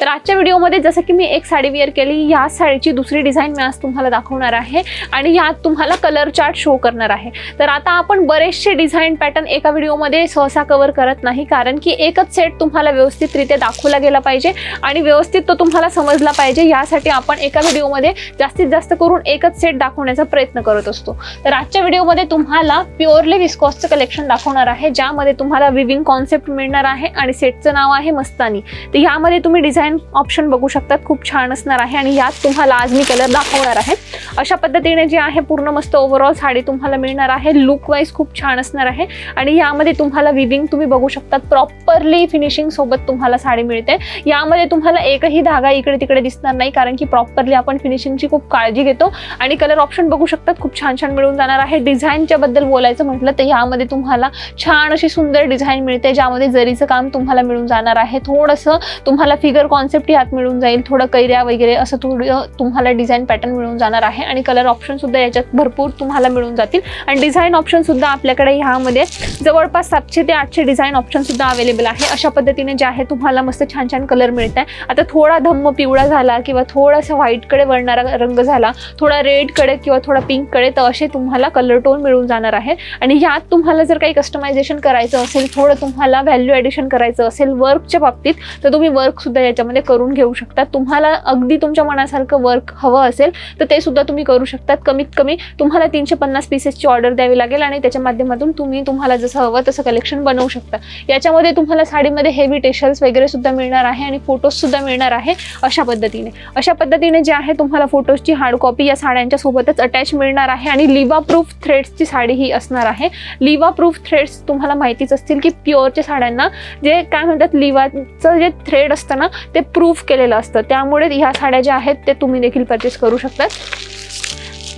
तर आजच्या व्हिडिओमध्ये जसं की मी एक साडी वेअर केली या साडीची दुसरी डिझाईन मी आज तुम्हाला दाखवणार आहे आणि यात तुम्हाला कलर चार्ट शो करणार आहे. तर आता आपण बरेचसे डिझाईन पॅटर्न एका व्हिडिओमध्ये सहसा कव्हर करत नाही कारण की एकच सेट तुम्हाला व्यवस्थितरित्या दाखवला गेला पाहिजे आणि व्यवस्थित तो तुम्हाला समजला पाहिजे. यासाठी आपण एका व्हिडिओमध्ये जास्तीत जास्त करून एकच सेट दाखवण्याचा प्रयत्न करत असतो. तर आजच्या व्हिडिओमध्ये तुम्हाला प्युअरली विस्कॉसचं कलेक्शन दाखवणार आहे ज्यामध्ये तुम्हाला विविंग कॉन्सेप्ट मिळणार आहे आणि सेटचं नाव आहे मस्तानी. तर यामध्ये तुम्ही डिझाईन ऑप्शन बघू शकतात. खूप छान असणार आहे आणि यात तुम्हाला आज मी कलर दाखवणार आहे. अशा पद्धतीने जे आहे पूर्ण मस्त ओव्हरऑल साडी तुम्हाला मिळणार आहे. लुक वाईज खूप छान असणार आहे. आणि यामध्ये तुम्हाला विविंग तुम्ही बघू शकतात. प्रॉपरली फिनिशिंग सोबत तुम्हाला साडी मिळते. यामध्ये तुम्हाला एकही धागा इकडे तिकडे दिसणार नाही कारण की प्रॉपरली आपण फिनिशिंगची खूप काळजी घेतो. आणि कलर ऑप्शन बघू शकतात. खूप छान छान मिळून जाणार आहे. डिझाईनच्या बद्दल बोलायचं म्हटलं तर यामध्ये तुम्हाला छान अशी सुंदर डिझाईन मिळते ज्यामध्ये जरीचं काम तुम्हाला मिळून जाणार आहे. थोडंसं तुम्हाला फिगर कॉन्सेप्ट यात मिळून जाईल. थोडं कैऱ्या वगैरे असं थोडं तुम्हाला डिझाईन पॅटर्न मिळून जाणार आहे. आणि कलर ऑप्शन सुद्धा याच्यात भरपूर तुम्हाला मिळून जातील. आणि डिझाईन ऑप्शन सुद्धा आपल्याकडे ह्यामध्ये जवळपास सातशे ते आठशे डिझाईन ऑप्शन सुद्धा अवेलेबल आहे. अशा पद्धतीने जे आहे तुम्हाला मस्त छान छान कलर मिळत आहे आता थोडा धम्म पिवळा झाला किंवा थोडासा व्हाईटकडे वळणारा रंग झाला थोडा रेडकडे किंवा थोडा पिंककडे तर असे तुम्हाला कलर टोन मिळून जाणार आहे. आणि यात तुम्हाला जर काही कस्टमायझेशन करायचं असेल थोडं तुम्हाला व्हॅल्यू ॲडिशन करायचं असेल वर्कच्या बाबतीत तर तुम्ही वर्कसुद्धा याच्यामध्ये करून घेऊ शकता. तुम्हाला अगदी तुमच्या मनासारखं वर्क हवं असेल तर ते सुद्धा तुम्ही करू शकतात. कमीत कमी तुम्हाला तीनशे पन्नास पीसेसची ऑर्डर द्यावी लागेल आणि त्याच्या माध्यमातून तुम्ही तुम्हाला जसं हवं तसं कलेक्शन बनवू शकता. याच्यामध्ये तुम्हाला साडीमध्ये हेवी टेशल्स वगैरे सुद्धा मिळणार आहे आणि फोटोज सुद्धा मिळणार आहे अशा पद्धतीने. अशा पद्धतीने जे आहे तुम्हाला फोटोजची हार्ड कॉपी या साड्यांच्या सोबतच अटॅच मिळणार आहे आणि लिवा प्रूफ थ्रेड्सची साडी ही असणार आहे. लिवा प्रूफ थ्रेड्स तुम्हाला माहितीच असतील की प्युअरच्या साड्यांना जे काय म्हणतात लिवाचं जे थ्रेड असतं ना ते प्रूफ केलेलं असतं. त्यामुळे ह्या साड्या ज्या आहेत ते तुम्ही देखील परचेस करू शकतात.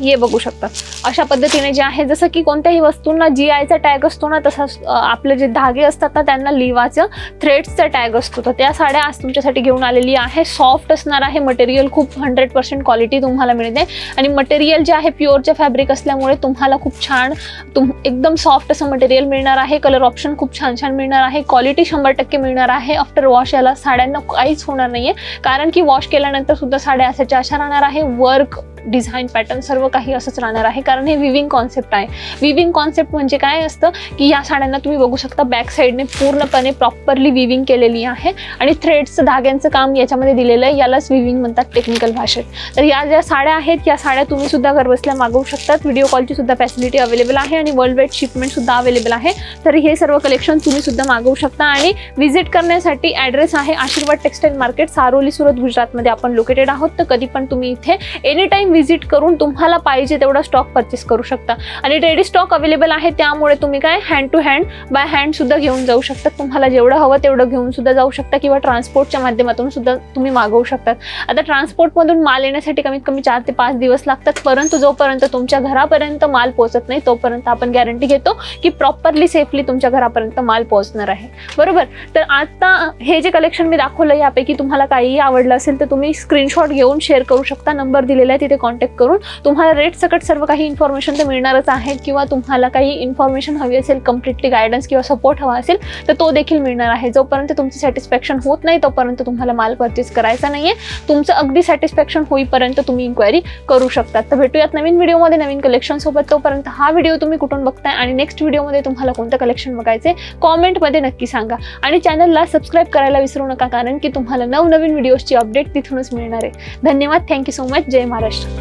हे बघू शकता. अशा पद्धतीने जे आहे जसं की कोणत्याही वस्तूंना जी आयचा टॅग असतो ना तसंच आपले जे धागे असतात ना त्यांना लिवाचं थ्रेड्सचा टॅग असतो. तर त्या साड्या आज तुमच्यासाठी घेऊन आलेली आहे. सॉफ्ट असणार आहे मटेरियल खूप हंड्रेड पर्सेंट क्वालिटी तुम्हाला मिळते. आणि मटेरियल जे आहे प्युअरचे फॅब्रिक असल्यामुळे तुम्हाला खूप छान तुम एकदम सॉफ्ट असं मटेरियल मिळणार आहे. कलर ऑप्शन खूप छान छान मिळणार आहे. क्वालिटी शंभर टक्के मिळणार आहे. आफ्टर वॉश याला साड्यांना काहीच होणार नाही आहे कारण की वॉश केल्यानंतर सुद्धा साड्या असायच्या अशा राहणार आहे. वर्क डिझाईन पॅटर्न सर्व काही असंच राहणार आहे. कारण हे विविंग कॉन्सेप्ट आहे. विविंग कॉन्सेप्ट म्हणजे काय असतं की या साड्यांना तुम्ही बघू शकता बॅक साईडने पूर्णपणे प्रॉपरली विविंग केलेली आहे. आणि थ्रेड्सचं धाग्यांचं काम याच्यामध्ये दिलेलं आहे. यालाच विविंग म्हणतात टेक्निकल भाषेत. तर या ज्या साड्या आहेत या साड्या तुम्ही सुद्धा घरबसल्या मागवू शकतात. व्हिडिओ कॉलची सुद्धा फॅसिलिटी अवेलेबल आहे आणि वर्ल्ड वाईड शिपमेंट सुद्धा अवेलेबल आहे. तर हे सर्व कलेक्शन तुम्ही सुद्धा मागवू शकता आणि व्हिजिट करण्यासाठी ॲड्रेस आहे आशीर्वाद टेक्सटाईल मार्केट सारोली सुरत गुजरातमध्ये आपण लोकेटेड आहोत. तर कधी पण तुम्ही इथे एनी टाईम व्हिजिट करून तुम्हाला पाहिजे तेवढा स्टॉक परचेस करू शकता. आणि रेडी स्टॉक अवेलेबल आहे त्यामुळे तुम्ही काय hand to hand by hand सुद्धा घेऊन जाऊ शकता. तुम्हाला जेवढं हवं तेवढं घेऊन सुद्धा जाऊ शकता किंवा ट्रान्सपोर्टच्या माध्यमातून सुद्धा तुम्ही मागवू शकतात आता ट्रान्सपोर्टमधून माल येण्यासाठी कमीत कमी चार ते पाच दिवस लागतात परंतु जोपर्यंत तुमच्या घरापर्यंत माल पोहोचत नाही तोपर्यंत आपण गॅरंटी घेतो की प्रॉपरली सेफली तुमच्या घरापर्यंत माल पोहोचणार आहे. बरोबर? तर आता हे जे कलेक्शन मी दाखवलं यापैकी तुम्हाला काहीही आवडलं असेल तर तुम्ही स्क्रीनशॉट घेऊन शेअर करू शकता. नंबर दिलेला आहे तिथे कॉन्टॅक्ट करून तुम्हाला रेट सकट सर्व काही इन्फॉर्मेशन तर मिळणारच आहे किंवा तुम्हाला काही इन्फॉर्मेशन हवी असेल कम्प्लिटली गायडन्स किंवा सपोर्ट हवा असेल तर तो देखील मिळणार आहे. जोपर्यंत तुमचं सॅटिस्फॅक्शन होत नाही तोपर्यंत तुम्हाला माल परचेस करायचा नाही आहे तुमचं अगदी सॅटिस्फॅक्शन होईपर्यंत तुम्ही इन्क्वायरी करू शकता तर भेटूयात नवीन व्हिडिओमध्ये नवीन कलेक्शनसोबत तोपर्यंत हा व्हिडिओ तुम्ही कुठून बघताय आणि नेक्स्ट व्हिडिओमध्ये तुम्हाला कोणतं कलेक्शन बघायचे कॉमेंटमध्ये नक्की सांगा. आणि चॅनलला सबस्क्राईब करायला विसरू नका कारण की तुम्हाला नवनवीन व्हिडिओजची अपडेट तिथूनच मिळणार आहे. धन्यवाद. थँक्यू सो मच जय महाराष्ट्र.